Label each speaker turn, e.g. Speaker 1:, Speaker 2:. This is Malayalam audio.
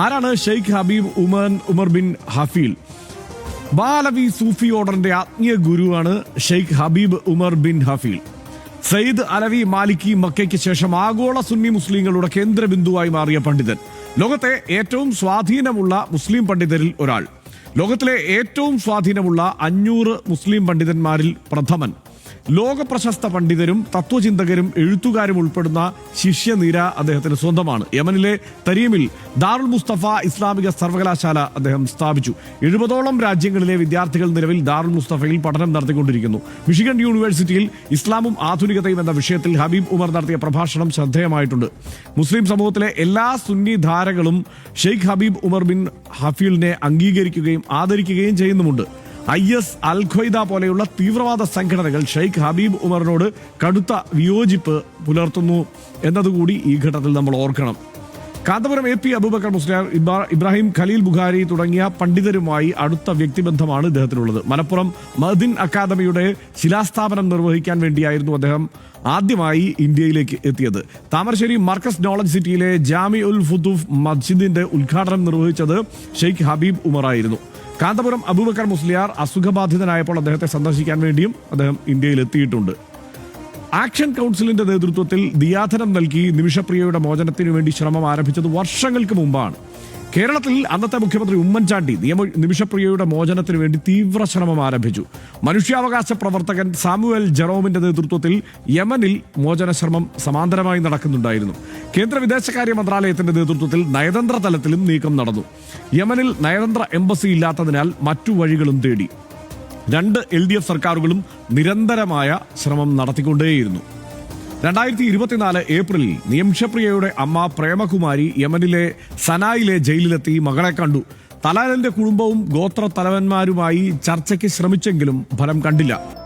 Speaker 1: ആരാണ് Sheikh Habib Umar Umar bin Hafeel? Ba'alawi Sufi ഓർഡറിന്റെ ആത്മീയ ഗുരുവാണ് Sheikh Habib Umar bin Hafeel. Sayyid Alawi Maliki മക്കയ്ക്ക് ശേഷം ആഗോള സുന്നി മുസ്ലിങ്ങളുടെ കേന്ദ്രബിന്ദുവായി മാറിയ പണ്ഡിതൻ. ലോകത്തെ ഏറ്റവും സ്വാധീനമുള്ള മുസ്ലിം പണ്ഡിതരിൽ ഒരാൾ. ലോകത്തിലെ ഏറ്റവും സ്വാധീനമുള്ള അഞ്ഞൂറ് മുസ്ലിം പണ്ഡിതന്മാരിൽ പ്രഥമൻ. ലോക പ്രശസ്ത പണ്ഡിതരും തത്വചിന്തകരും എഴുത്തുകാരും ഉൾപ്പെടുന്ന ശിഷ്യനിര അദ്ദേഹത്തിന് സ്വന്തമാണ്. യമനിലെ തരീമിൽ ദാറുൽ മുസ്തഫ ഇസ്ലാമിക സർവകലാശാല അദ്ദേഹം സ്ഥാപിച്ചു. എഴുപതോളം രാജ്യങ്ങളിലെ വിദ്യാർത്ഥികൾ നിലവിൽ ദാറുൽ മുസ്തഫയിൽ പഠനം നടത്തിക്കൊണ്ടിരിക്കുന്നു. മിഷിഗൺ യൂണിവേഴ്സിറ്റിയിൽ ഇസ്ലാമും ആധുനികതയും എന്ന വിഷയത്തിൽ ഹബീബ് ഉമർ നടത്തിയ പ്രഭാഷണം ശ്രദ്ധേയമായിട്ടുണ്ട്. മുസ്ലിം സമൂഹത്തിലെ എല്ലാ സുന്നി ധാരകളും ഷെയ്ഖ് ഹബീബ് ഉമർ ബിൻ ഹഫീലിനെ അംഗീകരിക്കുകയും ആദരിക്കുകയും ചെയ്യുന്നുമുണ്ട്. ഐ എസ് അൽ പോലെയുള്ള തീവ്രവാദ സംഘടനകൾ ഷെയ്ഖ് ഹബീബ് ഉമറിനോട് കടുത്ത വിയോജിപ്പ് പുലർത്തുന്നു എന്നതുകൂടി ഈ ഘട്ടത്തിൽ നമ്മൾ ഓർക്കണം. കാന്തപുരം എ പി അബൂബക്കർ മുസ്ലിയാർ ഇബ്രാഹിം ഖലീൽ ബുഖാരി തുടങ്ങിയ പണ്ഡിതരുമായി അടുത്ത വ്യക്തിബന്ധമാണ് ഇദ്ദേഹത്തിനുള്ളത്. മലപ്പുറം മഹദിൻ അക്കാദമിയുടെ ശിലാസ്ഥാപനം നിർവഹിക്കാൻ വേണ്ടിയായിരുന്നു അദ്ദേഹം ആദ്യമായി ഇന്ത്യയിലേക്ക് എത്തിയത്. താമരശ്ശേരി മർക്കസ് നോളജ് സിറ്റിയിലെ ജാമി ഉൽ ഫുദൂഫ് മസ്ജിദിന്റെ ഉദ്ഘാടനം നിർവഹിച്ചത് ഷെയ്ഖ് ഹബീബ് ഉമറായിരുന്നു കാന്തപുരം അബൂബക്കർ മുസ്ലിയാർ അസുഖബാധിതനായപ്പോൾ അദ്ദേഹത്തെ സന്ദർശിക്കാൻ വേണ്ടിയും അദ്ദേഹം ഇന്ത്യയിൽ എത്തിയിട്ടുണ്ട്. ആക്ഷൻ കൗൺസിലിന്റെ നേതൃത്വത്തിൽ ദിയാധനം നൽകി നിമിഷപ്രിയയുടെ മോചനത്തിനു വേണ്ടി ശ്രമം ആരംഭിച്ചത് വർഷങ്ങൾക്ക് മുമ്പാണ്. കേരളത്തിൽ അന്നത്തെ മുഖ്യമന്ത്രി ഉമ്മൻചാണ്ടി നിയമ നിമിഷപ്രിയയുടെ മോചനത്തിന് വേണ്ടി തീവ്ര ശ്രമം ആരംഭിച്ചു. മനുഷ്യാവകാശ പ്രവർത്തകൻ സാമുവൽ ജെറോമിന്റെ നേതൃത്വത്തിൽ യമനിൽ മോചന ശ്രമം സമാന്തരമായി നടക്കുന്നുണ്ടായിരുന്നു. കേന്ദ്ര വിദേശകാര്യ മന്ത്രാലയത്തിന്റെ നേതൃത്വത്തിൽ നയതന്ത്ര തലത്തിലും നീക്കം നടന്നു. യമനിൽ നയതന്ത്ര എംബസി ഇല്ലാത്തതിനാൽ മറ്റു വഴികളും തേടി. രണ്ട് എൽ ഡി എഫ് സർക്കാരുകളും നിരന്തരമായ ശ്രമം നടത്തിക്കൊണ്ടേയിരുന്നു. രണ്ടായിരത്തി ഇരുപത്തിനാല് ഏപ്രിലിൽ നിയംഷപ്രിയയുടെ അമ്മ പ്രേമകുമാരി യമനിലെ സനായിലെ ജയിലിലെത്തി മകളെ കണ്ടു. തലാലന്റെ കുടുംബവും ഗോത്ര തലവന്മാരുമായി ചർച്ചയ്ക്ക് ശ്രമിച്ചെങ്കിലും ഫലം കണ്ടില്ല.